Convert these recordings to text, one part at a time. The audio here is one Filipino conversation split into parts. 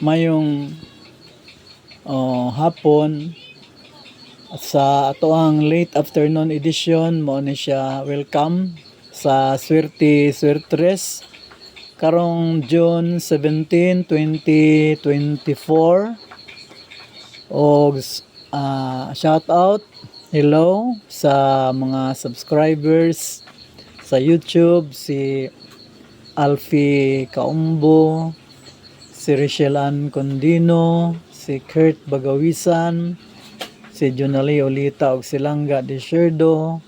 mayong oh, hapon. At sa ato ang late afternoon edition mo ni siya welcome sa Swerte Swertres karong June 17, 2024 og ah, shout out hello sa mga subscribers sa YouTube si Alfie Kaumbo si Richelle Ann Condino, si Kurt Bagawisan, si Junali Olita ug si Langga Desherdo,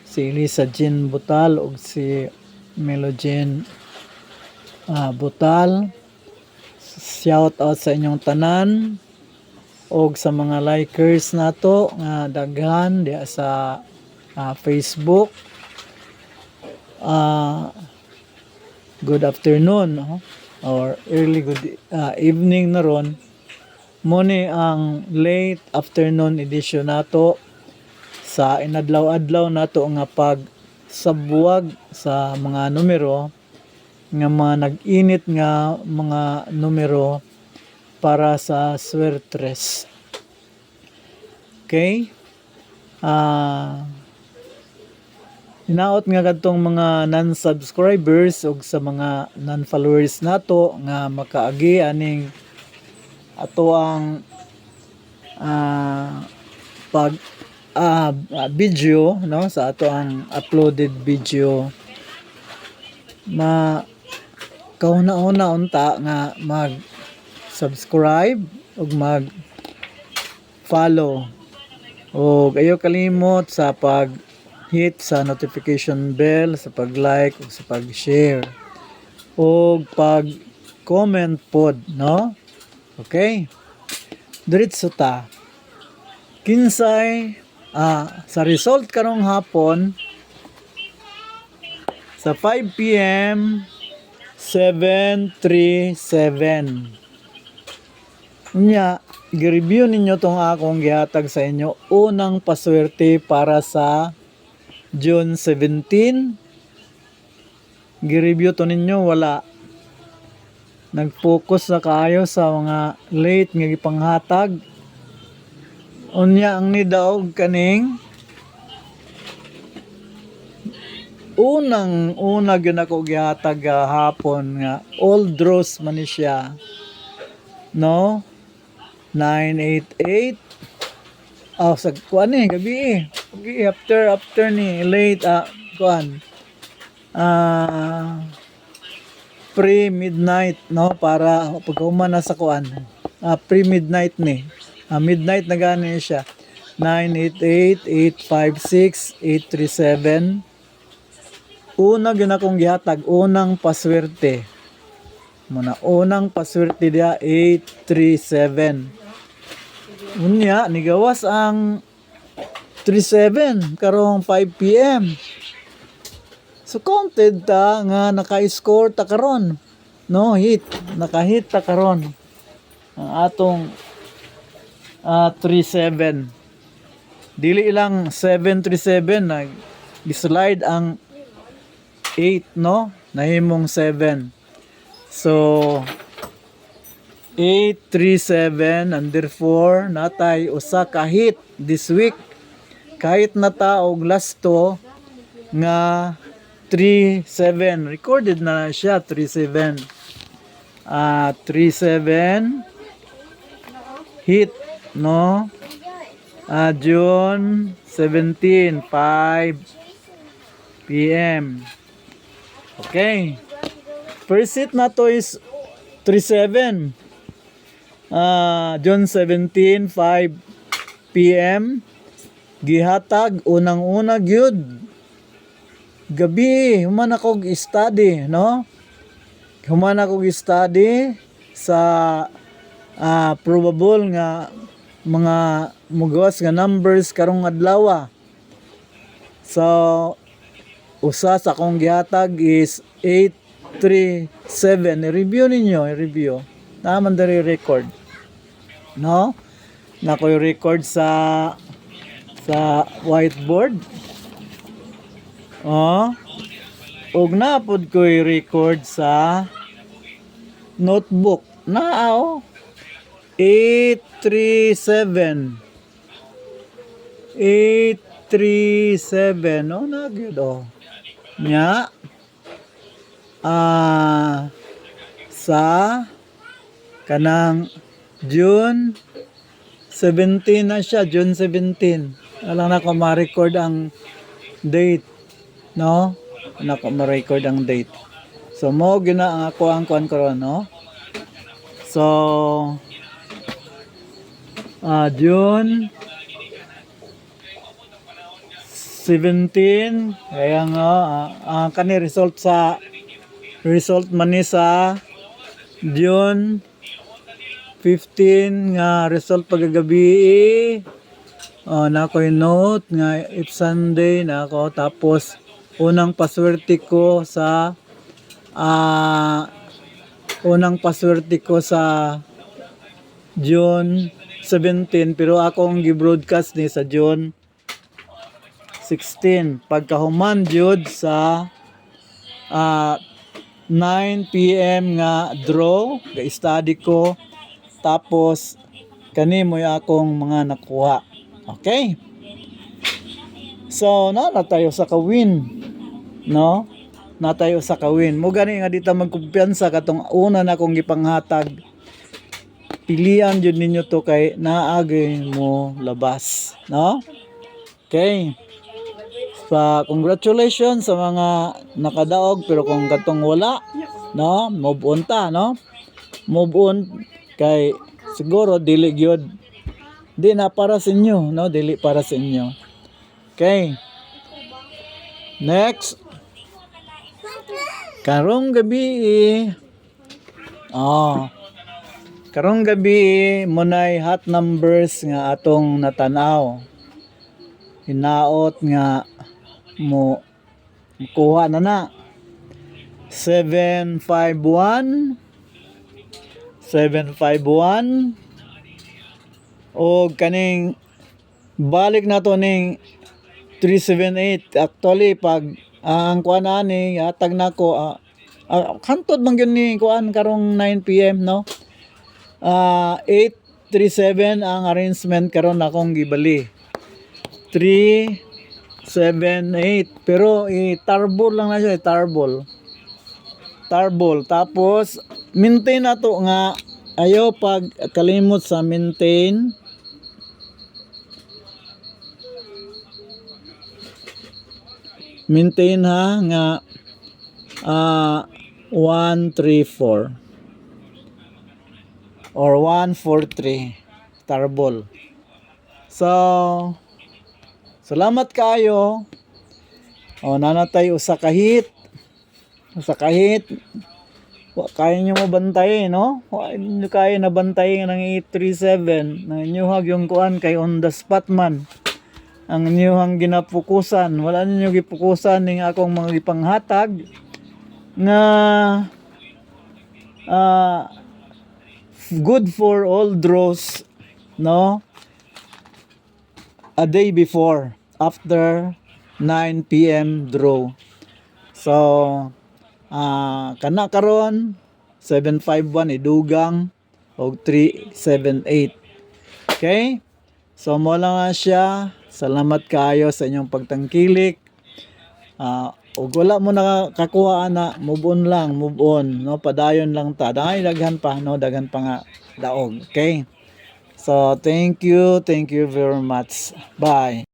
si Elisa Jean Butal ug si Melogen ah, Butal. Shout out sa inyong tanan ug sa mga likers nato nga daghan diha sa ah, Facebook. Ah good afternoon no? Or early good uh, evening na ron. Mo ni ang late afternoon edition nato sa inadlaw-adlaw nato nga pag sabwag sa mga numero nga mga nag-init nga mga numero para sa swertres. Okay? Ah Hinaot nga kadtong mga non-subscribers ug sa mga non-followers nato nga makaagi aning ato ang ah, pag ah, video no? Sa ato ang uploaded video. Ma kauna-una unta nga mag subscribe ug mag follow ug ayo kalimot sa pag hit sa notification bell sa pag-like ug sa pag-share. Ug pag-comment pod no? Okay? Diretso ta. Kinsay ah, sa result karong hapon sa 5 p.m. 737 Unya, gi-review ninyo tong akong gihatag sa inyo. Unang paswerte para sa June 17 gi-review to ninyo wala. Nag-focus na kaayo sa mga late nga gipanghatag. Unya ang ni daog kaning unang una gyud ako gihatag ah, hapon nga old rose man siya. No? 988 Oh, sa kuan ni gabi eh. Gabi after after ni late ah kuan. Ah pre midnight no para pag human na sa kuan. Ah pre midnight ni. Ah, midnight na gani siya. 988-856-837 Una gyud akong gihatag unang paswerte. Muna unang paswerte dia 837 Unya, nigawas ang 37 karong 5 p.m. So counted ta nga naka-score ta karon. No, hit. Naka-hit ta karon. Ang atong ah 37. Dili ilang 737 nag slide ang 8 no nahimong 7 so 837 and therefore natay usa ka hit this week kahit na ta og last to nga 37 recorded na siya 37 ah 37 hit no? Ah June 17 5 PM okay. First hit na to is 37 Ah, June 17, 5 PM. Gihatag unang-una gyud. Gabi, human ako study, no? Human ako study sa ah, probable nga mga mugawas nga numbers karong adlaw. So usa sa akong gihatag is 837. I-review ninyo, i-review. Naman diri record. No? Na ko record sa sa whiteboard. Oh. Ug napod ko record sa notebook. Nao. 837. 837. Oh, na oh. Nya. Ah sa kanang June 17 na siya, June 17. Alam na ko ma-record ang date, no? Na ko ma-record ang date. So mo gina ang ako ang kuan karon, no? So ah June 17 kaya nga ah, ang kani result sa result man ni sa June 15 nga result pagagabi oh, na ko note nga if Sunday na ako tapos unang paswerte ko sa ah unang paswerte ko sa June 17 pero akong gi-broadcast ni sa June 16 pagkahuman jud sa ah 9 PM nga draw ga-study ko tapos kani mo akong mga nakuha okay. So na na tayo sa kawin. No? Na tayo sa kawin. Mo gani nga dita magkumpiyansa katong una na akong gipanghatag. Pilian jud ninyo to kay naagay mo labas. No? Okay. Pa congratulations sa mga nakadaog pero kung katong wala no? Move on ta no? Move on kay siguro dili gyud di na para sa inyo no? Dili para sa inyo. Okay. Next. Karong gabi oh karong gabi munay hot numbers nga atong natanaw. Hinaot nga mo kuha na na. 751 751 o kaning balik na to ning 378 actually pag ah, ang kuan ani atag na ko ah, ah, kantod man gyud ni kuan karong 9 PM no ah 837 ang arrangement karon akong gibali 3 7, 8. Pero i-tarbol lang na siya, i-tarbol. Tarbol. Tapos, maintain na to nga. Ayaw pag kalimot sa maintain. Maintain ha nga ah 1, 3, 4. Or 1, 4, 3. Tarbol. So, Salamat kayo. O nanatay usa kahit usa kahit wa kaya nyo mabantay no? Wa nyo kaya nabantay ng 837 na inyuhag yung kuan kay on the spot man. Ang inyuhang ginapukusan, wala ninyo gipukusan ning akong mga ipanghatag nga ah good for all draws no a day before after 9 PM draw. So ah kana karon 751 idugang og 378. Okay? So mo lang nga siya. Salamat kayo sa inyong pagtangkilik. Ah ug wala mo nakakuha na move on lang, move on, no? Padayon lang ta. Dahil daghan pa, no? Daghan pa nga daog. Okay? So, thank you, thank you very much. Bye.